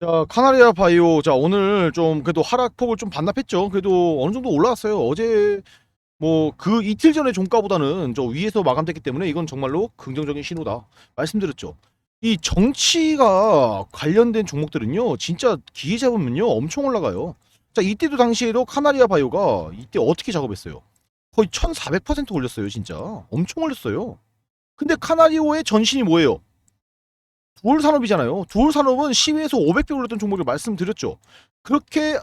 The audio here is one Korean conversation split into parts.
자, 카나리아 바이오. 자, 오늘 좀 그래도 하락폭을 좀 반납했죠. 그래도 어느 정도 올라왔어요. 어제 뭐 그 이틀 전에 종가보다는 저 위에서 마감됐기 때문에 이건 정말로 긍정적인 신호다. 말씀드렸죠. 이 정치가 관련된 종목들은요, 진짜 기회 잡으면요, 엄청 올라가요. 자, 이때도 당시에도 카나리아 바이오가 이때 어떻게 작업했어요? 거의 1400% 올렸어요, 진짜. 엄청 올렸어요. 근데 카나리오의 전신이 뭐예요? 두올 산업이잖아요. 두올 산업은 시위에서 500배 올렸던 종목을 말씀드렸죠. 그렇게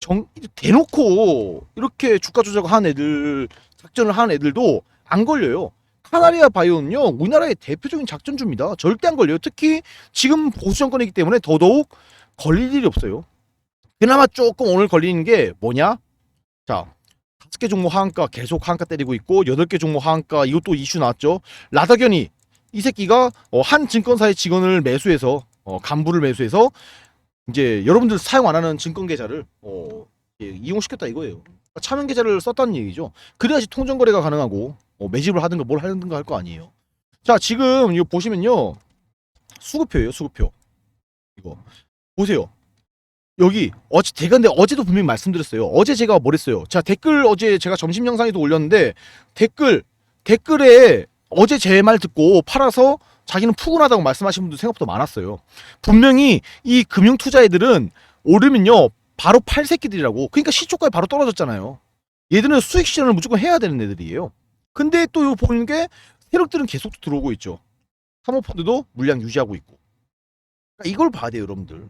정 대놓고 이렇게 주가 조작을 한 애들 작전을 한 애들도 안 걸려요. 카나리아 바이오는요 우리나라의 대표적인 작전주입니다. 절대 안 걸려요. 특히 지금 보수 정권이기 때문에 더더욱 걸릴 일이 없어요. 그나마 조금 오늘 걸리는 게 뭐냐? 자 다섯 개 종목 하한가 계속 하한가 때리고 있고 여덟 개 종목 하한가 이것도 이슈 나왔죠. 라다견이 이 새끼가 어, 한 증권사의 직원을 매수해서 어, 간부를 매수해서 이제 여러분들 사용 안 하는 증권 계좌를 어, 예, 이용시켰다 이거예요. 차명 계좌를 썼다는 얘기죠. 그래야지 통정 거래가 가능하고 어, 매집을 하든가 뭘 하든가 할 거 아니에요. 자 지금 이거 보시면요 수급표예요 수급표 이거 보세요. 여기 어제 제가 근데 어제도 분명히 말씀드렸어요. 어제 제가 뭐랬어요. 자 댓글 어제 제가 점심 영상에도 올렸는데 댓글 댓글에 어제 제 말 듣고 팔아서 자기는 푸근하다고 말씀하신 분들 생각보다 많았어요. 분명히 이 금융 투자 애들은 오르면요 바로 팔 새끼들이라고. 그러니까 시초가에 바로 떨어졌잖아요. 얘들은 수익 실현을 무조건 해야 되는 애들이에요. 근데 또 이거 보는 게 세력들은 계속 들어오고 있죠. 사모펀드도 물량 유지하고 있고. 그러니까 이걸 봐야 돼요, 여러분들.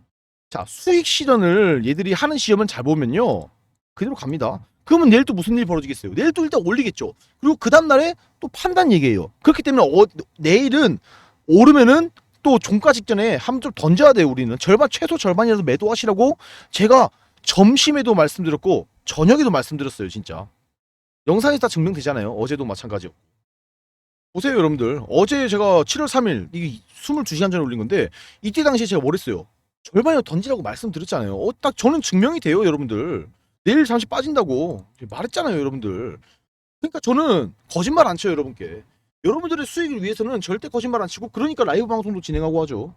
자, 수익 실현을 얘들이 하는 시험은 잘 보면요. 그대로 갑니다. 그러면 내일 또 무슨 일이 벌어지겠어요? 내일 또 일단 올리겠죠. 그리고 그 다음날에 또 판단 얘기예요. 그렇기 때문에 어, 내일은 오르면은 또 종가 직전에 한점 던져야 돼요. 우리는 절반 최소 절반이라도 매도하시라고 제가 점심에도 말씀드렸고 저녁에도 말씀드렸어요. 진짜 영상에서 다 증명되잖아요. 어제도 마찬가지요. 보세요, 여러분들. 어제 제가 7월 3일 이게 22시간 전에 올린 건데 이때 당시에 제가 뭘 했어요? 절반이라도 던지라고 말씀드렸잖아요. 어, 딱 저는 증명이 돼요, 여러분들. 내일 잠시 빠진다고 말했잖아요, 여러분들. 그러니까 저는 거짓말 안 쳐요, 여러분께. 여러분들의 수익을 위해서는 절대 거짓말 안 치고 그러니까 라이브 방송도 진행하고 하죠.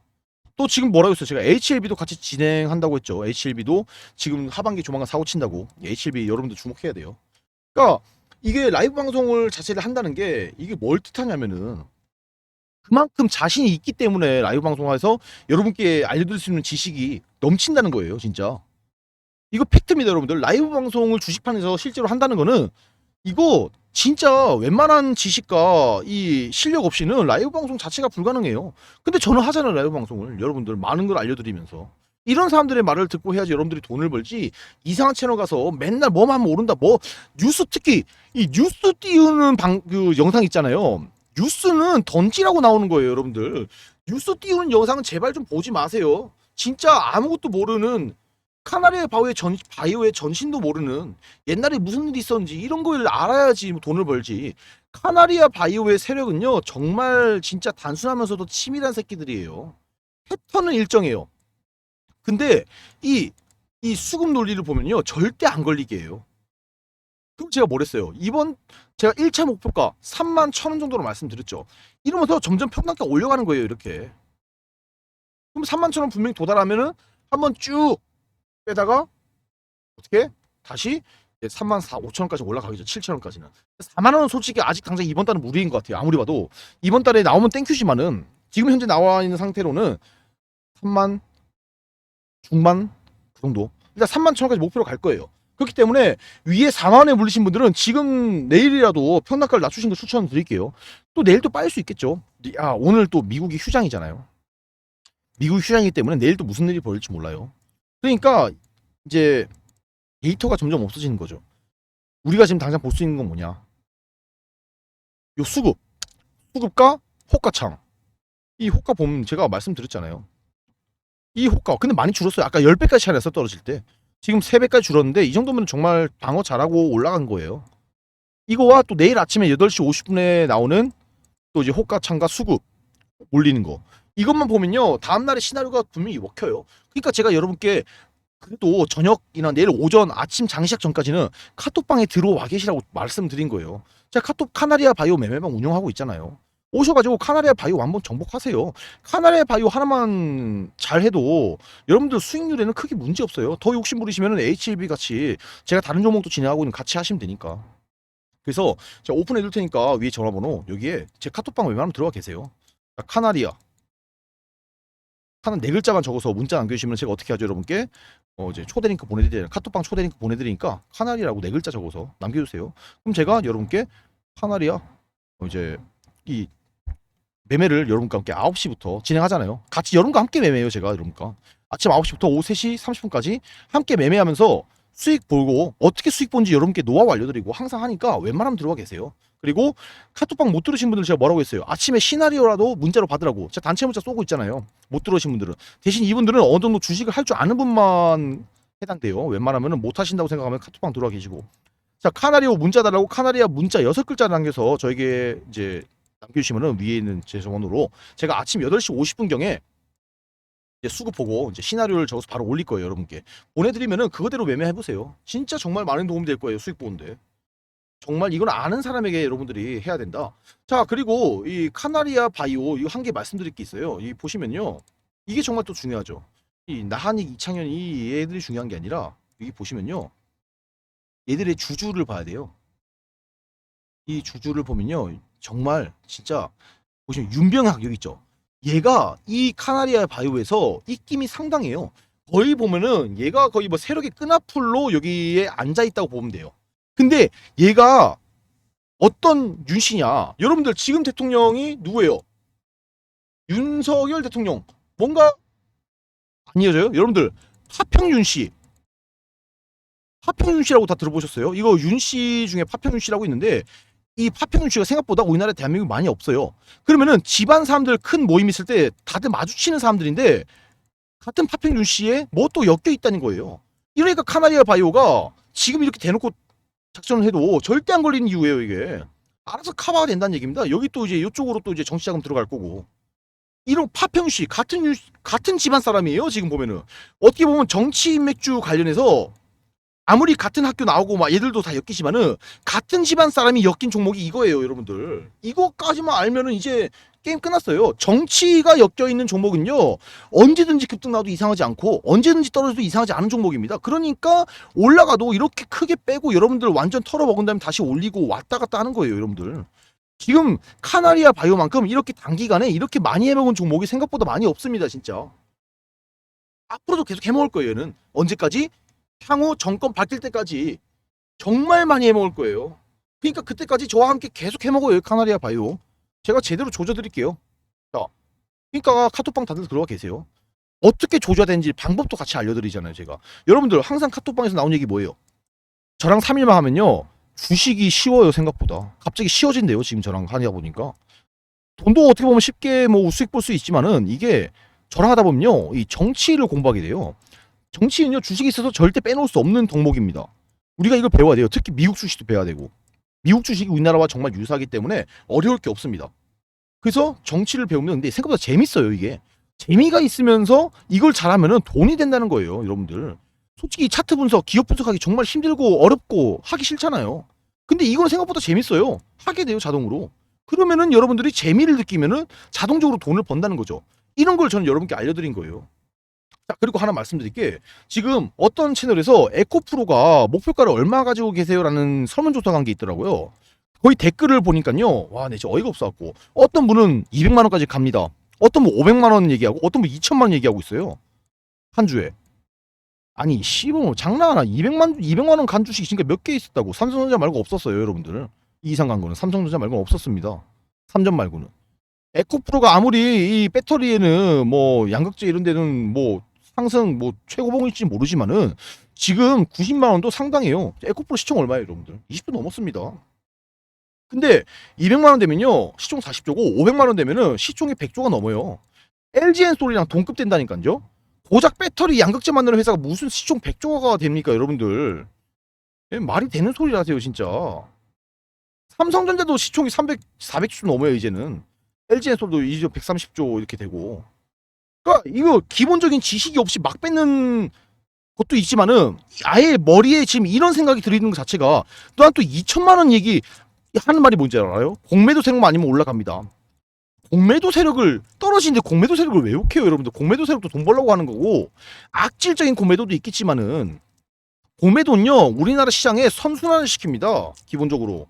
또 지금 뭐라고 했어요? 제가 HLB도 같이 진행한다고 했죠. HLB도 지금 하반기 조만간 사고 친다고. HLB 여러분들 주목해야 돼요. 그러니까 이게 라이브 방송을 자체를 한다는 게 이게 뭘 뜻하냐면은 그만큼 자신이 있기 때문에 라이브 방송에서 여러분께 알려드릴 수 있는 지식이 넘친다는 거예요, 진짜. 이거 팩트입니다, 여러분들. 라이브 방송을 주식판에서 실제로 한다는 거는 이거 진짜 웬만한 지식과 이 실력 없이는 라이브 방송 자체가 불가능해요. 근데 저는 하잖아요, 라이브 방송을. 여러분들 많은 걸 알려드리면서. 이런 사람들의 말을 듣고 해야지 여러분들이 돈을 벌지 이상한 채널 가서 맨날 뭐만 하면 오른다 뭐 뉴스 특히 이 뉴스 띄우는 방 그 영상 있잖아요 뉴스는 던지라고 나오는 거예요 여러분들 뉴스 띄우는 영상은 제발 좀 보지 마세요 진짜 아무것도 모르는 카나리아 바이오의 전 바이오의 전신도 모르는 옛날에 무슨 일이 있었는지 이런 걸 알아야지 뭐 돈을 벌지 카나리아 바이오의 세력은요 정말 진짜 단순하면서도 치밀한 새끼들이에요 패턴은 일정해요 근데 이, 이 수급 논리를 보면요. 절대 안 걸리게 해요. 그럼 제가 뭘 했어요? 이번 제가 1차 목표가 3만 1천 원 정도로 말씀드렸죠. 이러면서 점점 평단가 올려가는 거예요. 이렇게. 그럼 3만 1천 원 분명히 도달하면은 한번 쭉 빼다가 어떻게 다시 3만 4, 5천 원까지 올라가겠죠. 7천 원까지는. 4만 원은 솔직히 아직 당장 이번 달은 무리인 것 같아요. 아무리 봐도 이번 달에 나오면 땡큐지만은 지금 현재 나와 있는 상태로는 3만 중반 그 정도. 일단 3만 천 원까지 목표로 갈 거예요. 그렇기 때문에 위에 4만 원에 물리신 분들은 지금 내일이라도 평단가를 낮추신 거 추천드릴게요. 또 내일 또 빠질 수 있겠죠. 아 오늘 또 미국이 휴장이잖아요. 미국 휴장이기 때문에 내일 또 무슨 일이 벌일지 몰라요. 그러니까 이제 데이터가 점점 없어지는 거죠. 우리가 지금 당장 볼 수 있는 건 뭐냐? 요 수급, 수급과 호가창. 이 호가 보면 제가 말씀드렸잖아요. 이 호가 근데 많이 줄었어요. 아까 10배까지 차이 났어 떨어질 때. 지금 3배까지 줄었는데 이 정도면 정말 방어 잘하고 올라간 거예요. 이거와 또 내일 아침에 8시 50분에 나오는 또 이제 호가창과 수급 올리는 거. 이것만 보면요. 다음 날의 시나리오가 분명히 먹혀요. 그러니까 제가 여러분께 그래도 저녁이나 내일 오전 아침 장시작 전까지는 카톡방에 들어와 계시라고 말씀드린 거예요. 제가 카톡 카나리아 바이오 매매방 운영하고 있잖아요. 오셔가지고 카나리아 바이오 한번 정복하세요. 카나리아 바이오 하나만 잘해도 여러분들 수익률에는 크게 문제 없어요. 더 욕심 부리시면 HLB 같이 제가 다른 종목도 진행하고 있는 같이 하시면 되니까. 그래서 제가 오픈해 둘 테니까 위에 전화번호 여기에 제 카톡방 웬만하면 들어가 계세요. 자, 카나리아 하나 네 글자만 적어서 문자 남겨주시면 제가 어떻게 하죠 여러분께 어 이제 초대 링크 보내드리 카톡방 초대 링크 보내드리니까 카나리라고 네 글자 적어서 남겨주세요. 그럼 제가 여러분께 카나리아 어 이제 이 매매를 여러분과 함께 9시부터 진행하잖아요. 같이 여러분과 함께 매매해요 제가 여러분과 아침 9시부터 오후 3시 30분까지 함께 매매하면서 수익 보고 어떻게 수익 본지 여러분께 노하우 알려드리고 항상 하니까 웬만하면 들어와 계세요. 그리고 카톡방 못 들으신 분들 제가 뭐라고 했어요. 아침에 시나리오라도 문자로 받으라고. 제가 단체 문자 쏘고 있잖아요. 못 들으신 분들은 대신 이분들은 어느 정도 주식을 할 줄 아는 분만 해당돼요. 웬만하면 못 하신다고 생각하면 카톡방 들어와 계시고. 자 카나리오 문자 달라고 카나리아 문자 여섯 글자 남겨서 저에게 이제 남겨주시면은 위에 있는 제 전원으로 제가 아침 8시 50분경에 이제 수급 보고 이제 시나리오를 적어서 바로 올릴 거예요 여러분께. 보내드리면은 그거대로 매매해 보세요. 진짜 정말 많은 도움이 될 거예요 수익 보는데. 정말 이건 아는 사람에게 여러분들이 해야 된다. 자 그리고 이 카나리아 바이오 이거 한 개 말씀드릴 게 있어요. 이 보시면요. 이게 정말 또 중요하죠. 이 나한익 이창현 이 얘들이 중요한 게 아니라 여기 보시면요. 얘들의 주주를 봐야 돼요. 이 주주를 보면요. 정말 진짜 보시면 윤병학 여기 있죠 얘가 이 카나리아 바이오에서 입김이 상당해요. 거의 보면은 얘가 거의 뭐 세력의 끈앞풀로 여기에 앉아 있다고 보면 돼요. 근데 얘가 어떤 윤씨냐? 여러분들 지금 대통령이 누구예요? 윤석열 대통령. 뭔가 안 이어져요? 여러분들 파평윤 씨. 파평윤 씨라고 다 들어보셨어요? 이거 윤 씨 중에 파평윤 씨라고 있는데 이 파평윤 씨가 생각보다 우리나라에 대한민국 많이 없어요. 그러면은 집안 사람들 큰 모임 있을 때 다들 마주치는 사람들인데 같은 파평윤 씨에 뭐 또 엮여 있다는 거예요. 이러니까 카나리아 바이오가 지금 이렇게 대놓고 작전을 해도 절대 안 걸리는 이유예요 이게. 알아서 커버가 된다는 얘기입니다. 여기 또 이제 이쪽으로 또 이제 정치자금 들어갈 거고. 이런 파평 씨 같은 유, 같은 집안 사람이에요 지금 보면은 어떻게 보면 정치 맥주 관련해서 아무리 같은 학교 나오고 막 얘들도 다 엮이지만은 같은 집안 사람이 엮인 종목이 이거예요, 여러분들. 이거까지만 알면은 이제 게임 끝났어요. 정치가 엮여 있는 종목은요 언제든지 급등 나도 이상하지 않고 언제든지 떨어져도 이상하지 않은 종목입니다. 그러니까 올라가도 이렇게 크게 빼고 여러분들 완전 털어 먹은 다음에 다시 올리고 왔다 갔다 하는 거예요, 여러분들. 지금 카나리아 바이오만큼 이렇게 단기간에 이렇게 많이 해먹은 종목이 생각보다 많이 없습니다, 진짜. 앞으로도 계속 해먹을 거예요, 얘는. 언제까지? 향후 정권 바뀔 때까지 정말 많이 해먹을 거예요. 그러니까 그때까지 저와 함께 계속 해먹어요, 카나리아 바이오. 제가 제대로 조져드릴게요. 자, 그러니까 카톡방 다들 들어와 계세요. 어떻게 조져야 되는지 방법도 같이 알려드리잖아요, 제가. 여러분들 항상 카톡방에서 나온 얘기 뭐예요? 저랑 3일만 하면요. 주식이 쉬워요, 생각보다. 갑자기 쉬워진대요, 지금 저랑 하냐 보니까. 돈도 어떻게 보면 쉽게 뭐 수익 볼 수 있지만은 이게 저랑 하다 보면요. 이 정치를 공부하게 돼요. 정치는요, 주식이 있어서 절대 빼놓을 수 없는 덕목입니다. 우리가 이걸 배워야 돼요. 특히 미국 주식도 배워야 되고. 미국 주식이 우리나라와 정말 유사하기 때문에 어려울 게 없습니다. 그래서 정치를 배우면 근데 생각보다 재밌어요, 이게. 재미가 있으면서 이걸 잘하면은 돈이 된다는 거예요, 여러분들. 솔직히 차트 분석, 기업 분석하기 정말 힘들고 어렵고 하기 싫잖아요. 근데 이건 생각보다 재밌어요. 하게 돼요, 자동으로. 그러면은 여러분들이 재미를 느끼면은 자동적으로 돈을 번다는 거죠. 이런 걸 저는 여러분께 알려드린 거예요. 자, 그리고 하나 말씀드릴 게. 지금 어떤 채널에서 에코프로가 목표가를 얼마 가지고 계세요라는 설문조사가 한 게 있더라고요. 거의 댓글을 보니까요. 와, 네, 진짜 어이가 없어갖고. 어떤 분은 200만 원까지 갑니다. 어떤 분 500만 원 얘기하고, 어떤 분 2천만 원 얘기하고 있어요. 한 주에. 아니, 씨발, 장난하나. 200만, 200만 원 간 주식 지금 몇개 있었다고. 삼성전자 말고 없었어요, 여러분들. 이 이상 간 거는. 삼성전자 말고는 없었습니다. 삼전 말고는. 에코프로가 아무리 이 배터리에는 뭐 양극재 이런 데는 뭐 상승 뭐 최고봉일지 모르지만은 지금 90만 원도 상당해요. 에코프로 시총 얼마예요, 여러분들? 20조 넘었습니다. 근데 200만 원 되면요. 시총 40조고 500만 원 되면은 시총이 100조가 넘어요. LG엔 솔이랑 동급 된다니까요. 고작 배터리 양극재 만드는 회사가 무슨 시총 100조가 됩니까, 여러분들? 예, 말이 되는 소리 하세요, 진짜. 삼성전자도 시총이 300, 400조 넘어요, 이제는. LG엔 솔도 이제 130조 이렇게 되고. 그러니까 이거 기본적인 지식이 없이 막 뺏는 것도 있지만은 아예 머리에 지금 이런 생각이 들이는 것 자체가 또한 또 2천만 원 얘기 하는 말이 뭔지 알아요? 공매도 세력만 아니면 올라갑니다. 공매도 세력을 떨어지는데 공매도 세력을 왜 욕해요 여러분들 공매도 세력도 돈 벌려고 하는 거고 악질적인 공매도도 있겠지만은 공매도는요 우리나라 시장에 선순환을 시킵니다 기본적으로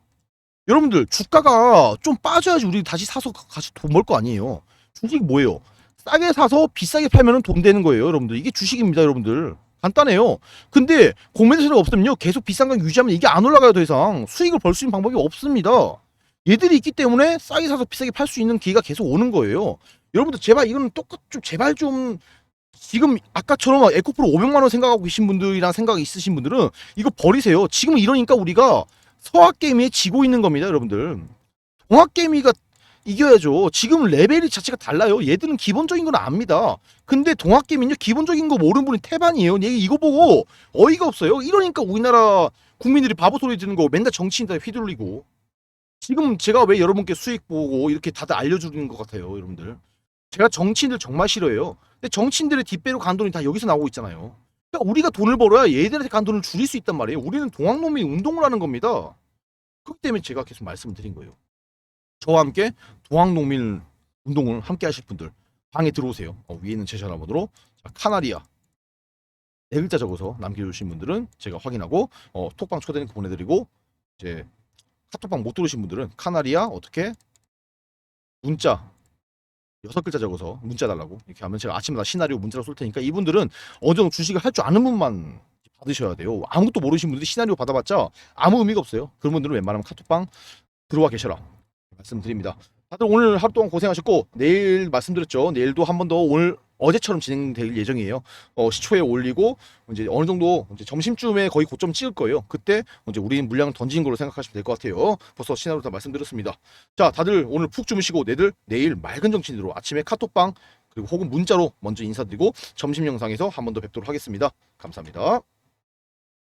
여러분들 주가가 좀 빠져야지 우리 다시 사서 같이 돈 벌 거 아니에요 주식 뭐예요 싸게 사서 비싸게 팔면은 돈 되는 거예요 여러분들 이게 주식입니다 여러분들 간단해요 근데 공매도 세력 없으면요 계속 비싼 가격 유지하면 이게 안 올라가요 더 이상 수익을 벌 수 있는 방법이 없습니다 얘들이 있기 때문에 싸게 사서 비싸게 팔 수 있는 기회가 계속 오는 거예요. 여러분들 제발 이건 똑같 좀 제발 좀 지금 아까처럼 에코프로 500만 원 생각하고 계신 분들이랑 생각이 있으신 분들은 이거 버리세요. 지금 이러니까 우리가 서학 게임에 지고 있는 겁니다, 여러분들. 동학 게임이가 이겨야죠. 지금 레벨이 자체가 달라요. 얘들은 기본적인 건 압니다. 근데 동학 게임은요 기본적인 거 모르는 분이 태반이에요. 얘 이거 보고 어이가 없어요. 이러니까 우리나라 국민들이 바보 소리 듣는 거 맨날 정치인들 휘둘리고 지금 제가 왜 여러분께 수익 보고 이렇게 다들 알려주는 것 같아요, 여러분들. 제가 정치인들 정말 싫어해요. 근데 정치인들의 뒷배로 간 돈이 다 여기서 나오고 있잖아요. 그러니까 우리가 돈을 벌어야 얘들한테 간 돈을 줄일 수 있단 말이에요. 우리는 동학농민 운동을 하는 겁니다. 그렇기 때문에 제가 계속 말씀을 드린 거예요. 저와 함께 동학농민 운동을 함께 하실 분들 방에 들어오세요. 어, 위에 있는 제 전화번호로 자, 카나리아 네 글자 적어서 남겨주신 분들은 제가 확인하고 어, 톡방 초대 링크 보내드리고 이제 카톡방 못 들으신 분들은 카나리아 어떻게 문자 여섯 글자 적어서 문자 달라고 이렇게 하면 제가 아침마다 시나리오 문자로 쏠 테니까 이분들은 어느 정도 주식을 할 줄 아는 분만 받으셔야 돼요. 아무것도 모르신 분들이 시나리오 받아봤자 아무 의미가 없어요. 그런 분들은 웬만하면 카톡방 들어와 계셔라 말씀드립니다. 다들 오늘 하루 동안 고생하셨고 내일 말씀드렸죠. 내일도 한 번 더 오늘 어제처럼 진행될 예정이에요. 어, 시초에 올리고 이제 어느 정도 이제 점심쯤에 거의 고점 찍을 거예요. 그때 이제 우리는 물량을 던진 걸로 생각하시면 될 것 같아요. 벌써 시나리오 다 말씀드렸습니다. 자, 다들 오늘 푹 주무시고 내들 내일 맑은 정신으로 아침에 카톡방 그리고 혹은 문자로 먼저 인사드리고 점심 영상에서 한 번 더 뵙도록 하겠습니다. 감사합니다.